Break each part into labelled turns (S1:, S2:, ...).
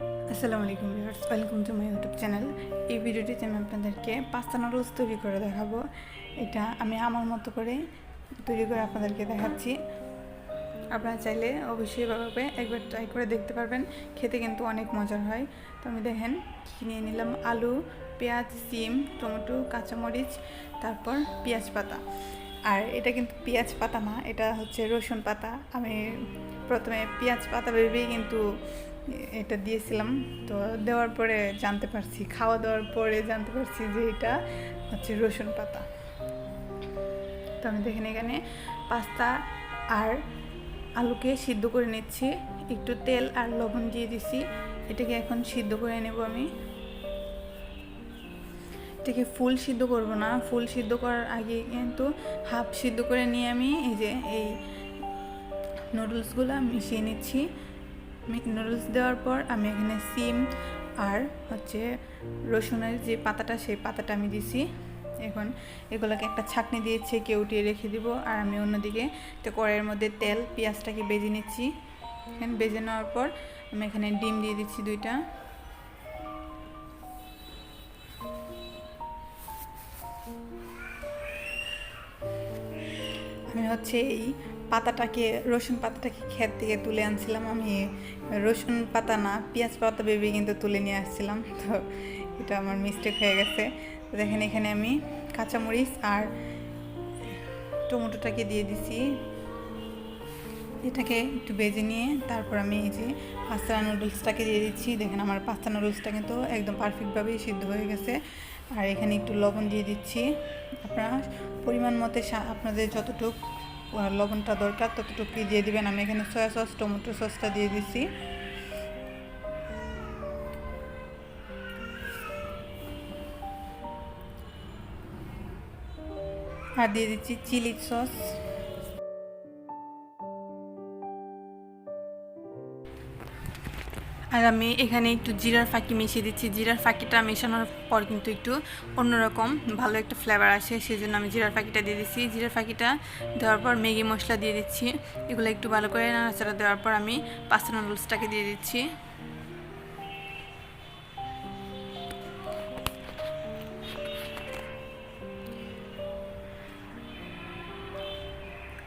S1: আসসালামু আলাইকুম viewers, welcome to my YouTube channel. এই ভিডিওটিতে আমি আপনাদেরকে পাস্তা নুডলস তৈরি করে দেখাবো। এটা আমি আমার মতো করে তৈরি করে আপনাদেরকে দেখাচ্ছি। আপনারা চাইলে অবশ্যই এভাবে একবার ট্রাই করে দেখতে পারবেন। খেতে কিন্তু অনেক মজার হয়। তো আমি দেখেন নিয়ে নিলাম? আলু, পেঁয়াজ, সিম, টমেটো, কাঁচামরিচ, তারপর পেঁয়াজ পাতা। আর এটা কিন্তু পেঁয়াজ পাতা না, এটা হচ্ছে রসুন পাতা। আমি প্রথমে পেঁয়াজ পাতা ভেবেই কিন্তু এটা দিয়েছিলাম। তো দেওয়ার পরে জানতে পারছি, খাওয়া দাওয়ার পরে জানতে পারছি যে এটা হচ্ছে রসুন পাতা। তো আমি দেখেন এখানে পাস্তা আর আলুকে সিদ্ধ করে নিচ্ছি। একটু তেল আর লবণ দিয়ে দিছি। এটাকে এখন সিদ্ধ করে নেব আমি। এটাকে ফুল সিদ্ধ করব না। ফুল সিদ্ধ করার আগে কিন্তু হাফ সিদ্ধ করে নিয়ে আমি এই যে এই নুডলসগুলো মিশিয়ে নিচ্ছি। নুডলস দেওয়ার পর আমি এখানে সিম আর হচ্ছে রসুনের যে পাতাটা, সেই পাতাটা আমি দিছি। এখন এগুলোকে একটা ছাকনি দিয়ে ছেঁকে উঠিয়ে রেখে দিব। আর আমি অন্যদিকে তো কড়াইয়ের মধ্যে তেল, পেঁয়াজটাকে বেজে নিচ্ছি। এখানে বেজে নেওয়ার পর আমি এখানে ডিম দিয়ে দিচ্ছি দুইটা। আমি হচ্ছে এই পাতাটাকে, রসুন পাতাটাকে ক্ষেত থেকে তুলে আনছিলাম। আমি রসুন পাতা না, পেঁয়াজ পাতা ভেবে কিন্তু তুলে নিয়ে আসছিলাম। তো এটা আমার মিস্টেক হয়ে গেছে। তো দেখেন এখানে আমি কাঁচামরিচ আর টমেটোটাকে দিয়ে দিছি। এটাকে একটু বেজে নিয়ে তারপর আমি এই যে পাস্তা নুডলসটাকে দিয়ে দিচ্ছি। দেখেন আমার পাস্তা নুডলসটা কিন্তু একদম পারফেক্টভাবেই সিদ্ধ হয়ে গেছে। আর এখানে একটু লবণ দিয়ে দিচ্ছি। আপনারা পরিমাণ মতে আপনাদের যতটুকু লবণটা দরকার ততটুকুই দিয়ে দিবেন। আমি এখানে সয়া সস, টমেটো সসটা দিয়ে দিচ্ছি। আর দিয়ে দিচ্ছি চিলি সস। আর আমি এখানে একটু জিরার ফাঁকি মিশিয়ে দিচ্ছি। জিরার ফাঁকিটা মেশানোর পর কিন্তু একটু অন্যরকম ভালো একটা ফ্লেভার আসে সেই জন্য আমি জিরার ফাঁকিটা দিয়ে দিচ্ছি। জিরার ফাঁকিটা দেওয়ার পর ম্যাগি মশলা দিয়ে দিচ্ছি। এগুলো একটু ভালো করে নাড়াচাড়া দেওয়ার পর আমি পাস্তা নুডলসটাকে দিয়ে দিচ্ছি।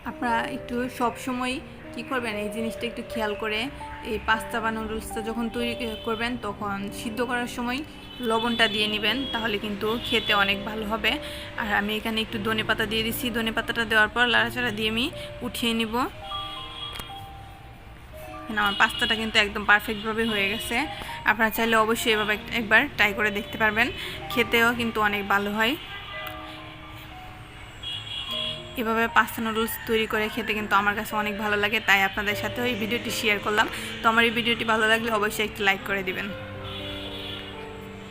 S1: আপনারা একটু সব সময় কি করবেন? এই জিনিসটা একটু খেয়াল করে এই পাস্তা বা নুডলসটা যখন তৈরি করবেন, তখন সিদ্ধ করার সময় লবণটা দিয়ে নেবেন, তাহলে কিন্তু খেতে অনেক ভালো হবে। আর আমি এখানে একটু ধনে পাতা দিয়ে দিচ্ছি ধনে পাতাটা দেওয়ার পর লাড়াচাড়া দিয়ে আমি উঠিয়ে নিব। আমার পাস্তাটা কিন্তু একদম পারফেক্টভাবে হয়ে গেছে। আপনারা চাইলে অবশ্যই এভাবে এক- একবার ট্রাই করে দেখতে পারবেন। খেতেও কিন্তু অনেক ভালো হয়। এভাবে পাস্তা নুডলস তৈরি করে খেতে কিন্তু আমার কাছে অনেক ভালো লাগে, তাই আপনাদের সাথে এই ভিডিওটি শেয়ার করলাম। তো আমার এই ভিডিওটি ভালো লাগলে অবশ্যই একটি লাইক করে দিবেন।